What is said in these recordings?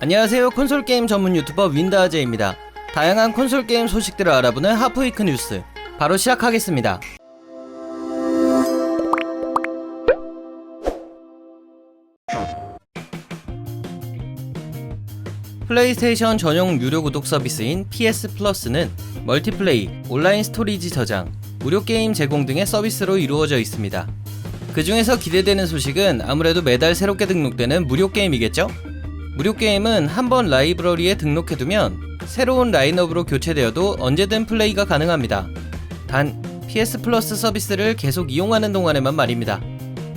안녕하세요 콘솔 게임 전문 유튜버 윈다하제입니다. 다양한 콘솔 게임 소식들을 알아보는 하프위크 뉴스 바로 시작하겠습니다. 플레이스테이션 전용 유료 구독 서비스인 PS 플러스는 멀티플레이, 온라인 스토리지 저장, 무료 게임 제공 등의 서비스로 이루어져 있습니다. 그 중에서 기대되는 소식은 아무래도 매달 새롭게 등록되는 무료 게임이겠죠? 무료 게임은 한번 라이브러리에 등록해두면 새로운 라인업으로 교체되어도 언제든 플레이가 가능합니다. 단, PS 플러스 서비스를 계속 이용하는 동안에만 말입니다.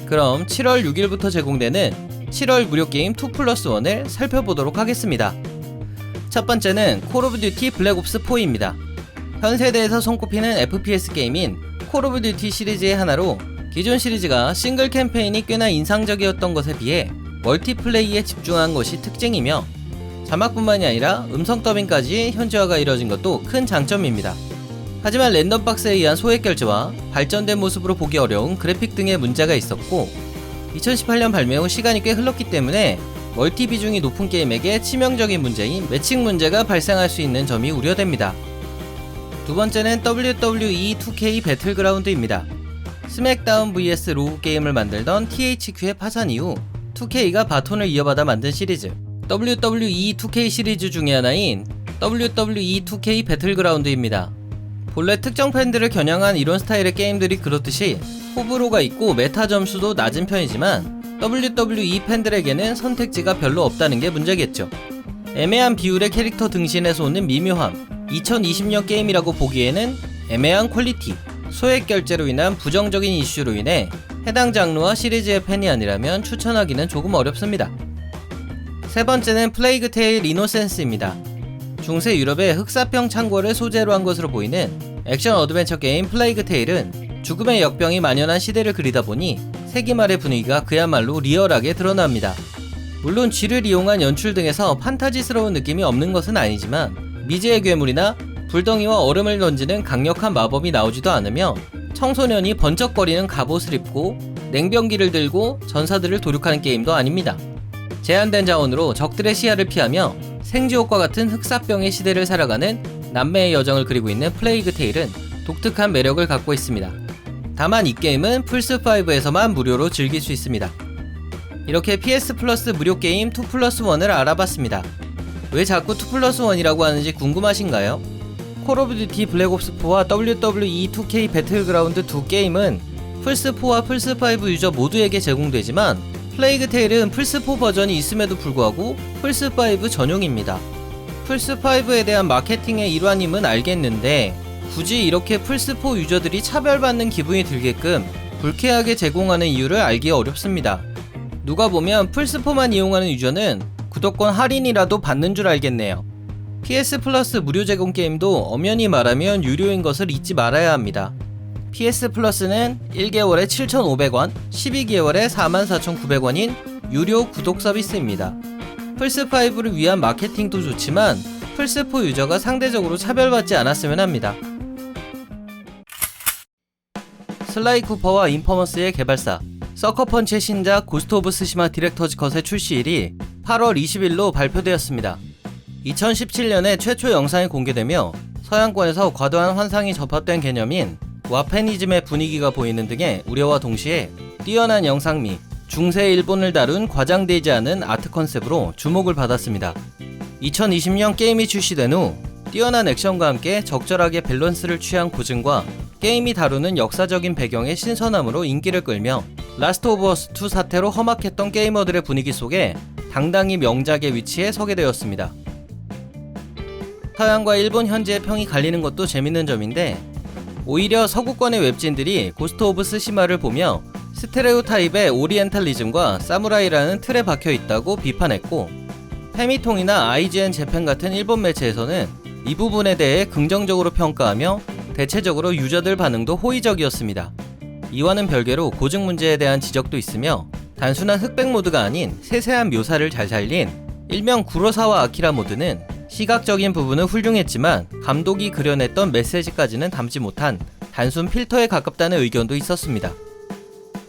그럼 7월 6일부터 제공되는 7월 무료 게임 2 플러스 1을 살펴보도록 하겠습니다. 첫 번째는 콜 오브 듀티 블랙 옵스 4입니다. 현 세대에서 손꼽히는 FPS 게임인 콜 오브 듀티 시리즈의 하나로 기존 시리즈가 싱글 캠페인이 꽤나 인상적이었던 것에 비해 멀티플레이에 집중한 것이 특징이며 자막뿐만이 아니라 음성 더빙까지 현지화가 이뤄진 것도 큰 장점입니다. 하지만 랜덤박스에 의한 소액 결제와 발전된 모습으로 보기 어려운 그래픽 등의 문제가 있었고 2018년 발매 후 시간이 꽤 흘렀기 때문에 멀티 비중이 높은 게임에게 치명적인 문제인 매칭 문제가 발생할 수 있는 점이 우려됩니다. 두 번째는 WWE 2K 배틀그라운드입니다. 스맥다운 vs 로우 게임을 만들던 THQ의 파산 이후 2K가 바톤을 이어받아 만든 시리즈 WWE 2K 시리즈 중의 하나인 WWE 2K 배틀그라운드입니다. 본래 특정 팬들을 겨냥한 이런 스타일의 게임들이 그렇듯이 호불호가 있고 메타 점수도 낮은 편이지만 WWE 팬들에게는 선택지가 별로 없다는 게 문제겠죠. 애매한 비율의 캐릭터 등신에서 오는 미묘함, 2020년 게임이라고 보기에는 애매한 퀄리티, 소액 결제로 인한 부정적인 이슈로 인해 해당 장르와 시리즈의 팬이 아니라면 추천하기는 조금 어렵습니다. 세 번째는 플레이그 테일 이노센스입니다. 중세 유럽의 흑사병 창고를 소재로 한 것으로 보이는 액션 어드벤처 게임 플레이그 테일은 죽음의 역병이 만연한 시대를 그리다 보니 세기 말의 분위기가 그야말로 리얼하게 드러납니다. 물론 쥐를 이용한 연출 등에서 판타지스러운 느낌이 없는 것은 아니지만 미제의 괴물이나 불덩이와 얼음을 던지는 강력한 마법이 나오지도 않으며 청소년이 번쩍거리는 갑옷을 입고 냉병기를 들고 전사들을 도륙하는 게임도 아닙니다. 제한된 자원으로 적들의 시야를 피하며 생지옥과 같은 흑사병의 시대를 살아가는 남매의 여정을 그리고 있는 플레이그 테일은 독특한 매력을 갖고 있습니다. 다만 이 게임은 플스5에서만 무료로 즐길 수 있습니다. 이렇게 PS 플러스 무료 게임 2 플러스 1을 알아봤습니다. 왜 자꾸 2 플러스 1이라고 하는지 궁금하신가요? 콜 오브 듀티 블랙 옵스 4와 WWE 2K 배틀그라운드 두 게임은 플스4와 플스5 유저 모두에게 제공되지만 플레이그 테일은 플스4 버전이 있음에도 불구하고 플스5 전용입니다. 플스5에 대한 마케팅의 일환임은 알겠는데 굳이 이렇게 플스4 유저들이 차별받는 기분이 들게끔 불쾌하게 제공하는 이유를 알기 어렵습니다. 누가 보면 플스4만 이용하는 유저는 구독권 할인이라도 받는 줄 알겠네요. PS 플러스 무료 제공 게임도 엄연히 말하면 유료인 것을 잊지 말아야 합니다. PS 플러스는 1개월에 7,500원, 12개월에 44,900원인 유료 구독 서비스입니다. 플스5를 위한 마케팅도 좋지만 플스4 유저가 상대적으로 차별받지 않았으면 합니다. 슬라이 쿠퍼와 인퍼머스의 개발사, 서커펀치의 신작 고스트 오브 스시마 디렉터즈 컷의 출시일이 8월 20일로 발표되었습니다. 2017년에 최초 영상이 공개되며 서양권에서 과도한 환상이 접합된 개념인 와페니즘의 분위기가 보이는 등의 우려와 동시에 뛰어난 영상미, 중세 일본을 다룬 과장되지 않은 아트 컨셉으로 주목을 받았습니다. 2020년 게임이 출시된 후 뛰어난 액션과 함께 적절하게 밸런스를 취한 고증과 게임이 다루는 역사적인 배경의 신선함으로 인기를 끌며 라스트 오브 어스 2 사태로 험악했던 게이머들의 분위기 속에 당당히 명작의 위치에 서게 되었습니다. 서양과 일본 현지의 평이 갈리는 것도 재밌는 점인데 오히려 서구권의 웹진들이 고스트 오브 스시마를 보며 스테레오 타입의 오리엔탈리즘과 사무라이라는 틀에 박혀 있다고 비판했고 페미통이나 IGN 재팬 같은 일본 매체에서는 이 부분에 대해 긍정적으로 평가하며 대체적으로 유저들 반응도 호의적이었습니다. 이와는 별개로 고증 문제에 대한 지적도 있으며 단순한 흑백 모드가 아닌 세세한 묘사를 잘 살린 일명 구로사와 아키라 모드는 시각적인 부분은 훌륭했지만 감독이 그려냈던 메시지까지는 담지 못한 단순 필터에 가깝다는 의견도 있었습니다.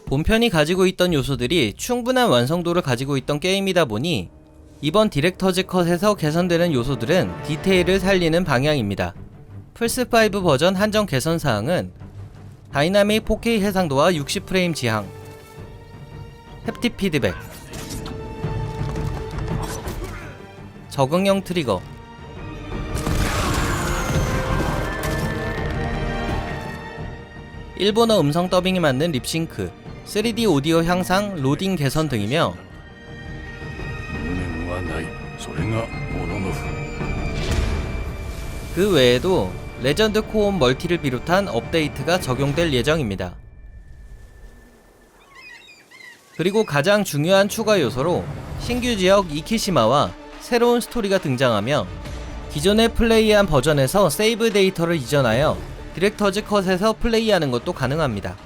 본편이 가지고 있던 요소들이 충분한 완성도를 가지고 있던 게임이다 보니 이번 디렉터즈 컷에서 개선되는 요소들은 디테일을 살리는 방향입니다. 플스5 버전 한정 개선 사항은 다이나믹 4K 해상도와 60프레임 지향, 햅틱 피드백, 적응형 트리거, 일본어 음성 더빙이 맞는 립싱크, 3D 오디오 향상, 로딩 개선 등이며 그 외에도 레전드 코옵 멀티를 비롯한 업데이트가 적용될 예정입니다. 그리고 가장 중요한 추가 요소로 신규 지역 이키시마와 새로운 스토리가 등장하며 기존의 플레이한 버전에서 세이브 데이터를 이전하여 디렉터즈 컷에서 플레이하는 것도 가능합니다.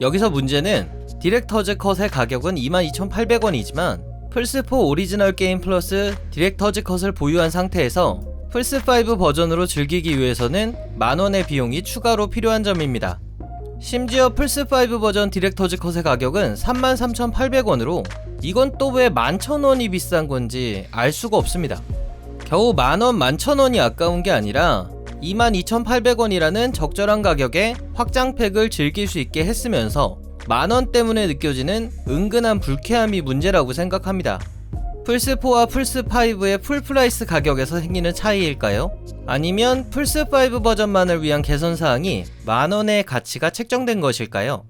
여기서 문제는 디렉터즈 컷의 가격은 22,800원이지만 플스4 오리지널 게임 플러스 디렉터즈 컷을 보유한 상태에서 플스5 버전으로 즐기기 위해서는 만원의 비용이 추가로 필요한 점입니다. 심지어 플스5 버전 디렉터즈 컷의 가격은 33,800원으로 이건 또 왜 11,000원이 비싼 건지 알 수가 없습니다. 겨우 만원, 만천원이 아까운 게 아니라 22,800원이라는 적절한 가격에 확장팩을 즐길 수 있게 했으면서 만원 때문에 느껴지는 은근한 불쾌함이 문제라고 생각합니다. 플스4와 플스5의 풀프라이스 가격에서 생기는 차이일까요? 아니면 플스5 버전만을 위한 개선사항이 만원의 가치가 책정된 것일까요?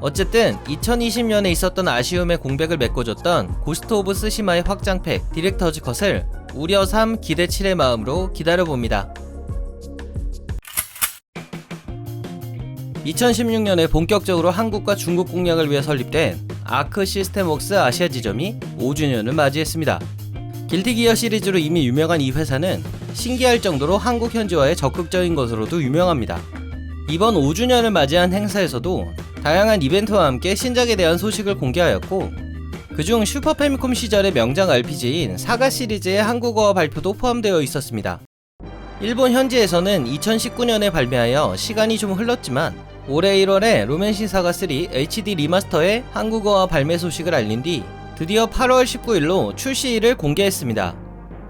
어쨌든 2020년에 있었던 아쉬움의 공백을 메꿔줬던 고스트 오브 스시마의 확장팩 디렉터즈 컷을 우려 3 기대 7의 마음으로 기다려봅니다. 2016년에 본격적으로 한국과 중국 공략을 위해 설립된 아크 시스템웍스 아시아 지점이 5주년을 맞이했습니다. 길티기어 시리즈로 이미 유명한 이 회사는 신기할 정도로 한국 현지화에 적극적인 것으로도 유명합니다. 이번 5주년을 맞이한 행사에서도 다양한 이벤트와 함께 신작에 대한 소식을 공개하였고 그중 슈퍼 패미콤 시절의 명작 RPG인 사가 시리즈의 한국어화 발표도 포함되어 있었습니다. 일본 현지에서는 2019년에 발매하여 시간이 좀 흘렀지만 올해 1월에 로맨시 사가 3 HD 리마스터의 한국어화 발매 소식을 알린 뒤 드디어 8월 19일로 출시일을 공개했습니다.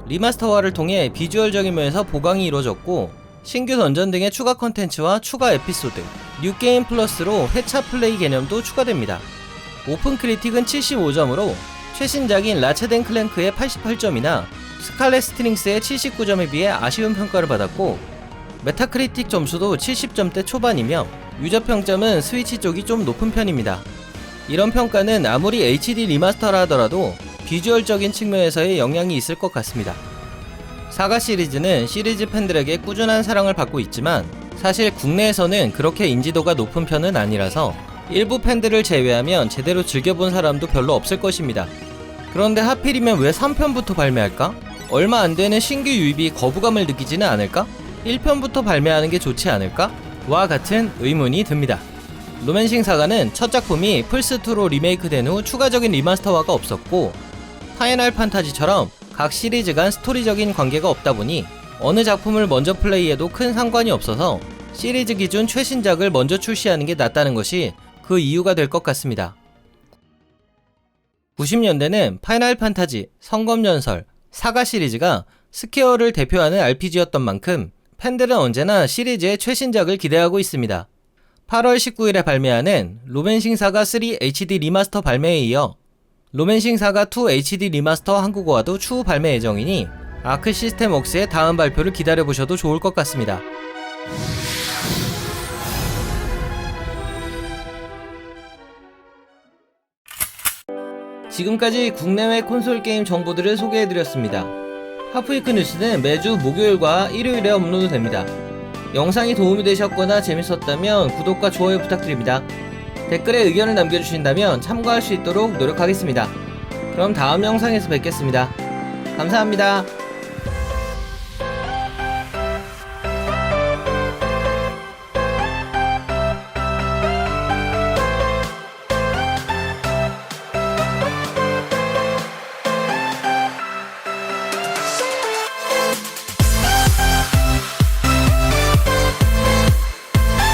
리마스터화를 통해 비주얼적인 면에서 보강이 이루어졌고 신규 던전 등의 추가 컨텐츠와 추가 에피소드, 뉴게임 플러스로 회차 플레이 개념도 추가됩니다. 오픈 크리틱은 75점으로 최신작인 라체덴 클랭크의 88점이나 스칼렛 스트링스의 79점에 비해 아쉬운 평가를 받았고 메타크리틱 점수도 70점대 초반이며 유저 평점은 스위치 쪽이 좀 높은 편입니다. 이런 평가는 아무리 HD 리마스터라 하더라도 비주얼적인 측면에서의 영향이 있을 것 같습니다. 사가 시리즈는 시리즈 팬들에게 꾸준한 사랑을 받고 있지만 사실 국내에서는 그렇게 인지도가 높은 편은 아니라서 일부 팬들을 제외하면 제대로 즐겨본 사람도 별로 없을 것입니다. 그런데 하필이면 왜 3편부터 발매할까? 얼마 안 되는 신규 유입이 거부감을 느끼지는 않을까? 1편부터 발매하는 게 좋지 않을까? 와 같은 의문이 듭니다. 로맨싱 사가는 첫 작품이 플스2로 리메이크된 후 추가적인 리마스터화가 없었고 파이널 판타지처럼 각 시리즈 간 스토리적인 관계가 없다 보니 어느 작품을 먼저 플레이해도 큰 상관이 없어서 시리즈 기준 최신작을 먼저 출시하는 게 낫다는 것이 그 이유가 될 것 같습니다. 90년대는 파이널 판타지, 성검연설, 사가 시리즈가 스퀘어를 대표하는 RPG였던 만큼 팬들은 언제나 시리즈의 최신작을 기대하고 있습니다. 8월 19일에 발매하는 로맨싱 사가 3 HD 리마스터 발매에 이어 로맨싱 사가 2 HD 리마스터 한국어화도 추후 발매 예정이니 아크 시스템 웍스의 다음 발표를 기다려보셔도 좋을 것 같습니다. 지금까지 국내외 콘솔 게임 정보들을 소개해드렸습니다. 하프위크 뉴스는 매주 목요일과 일요일에 업로드됩니다. 영상이 도움이 되셨거나 재밌었다면 구독과 좋아요 부탁드립니다. 댓글에 의견을 남겨주신다면 참고할 수 있도록 노력하겠습니다. 그럼 다음 영상에서 뵙겠습니다. 감사합니다.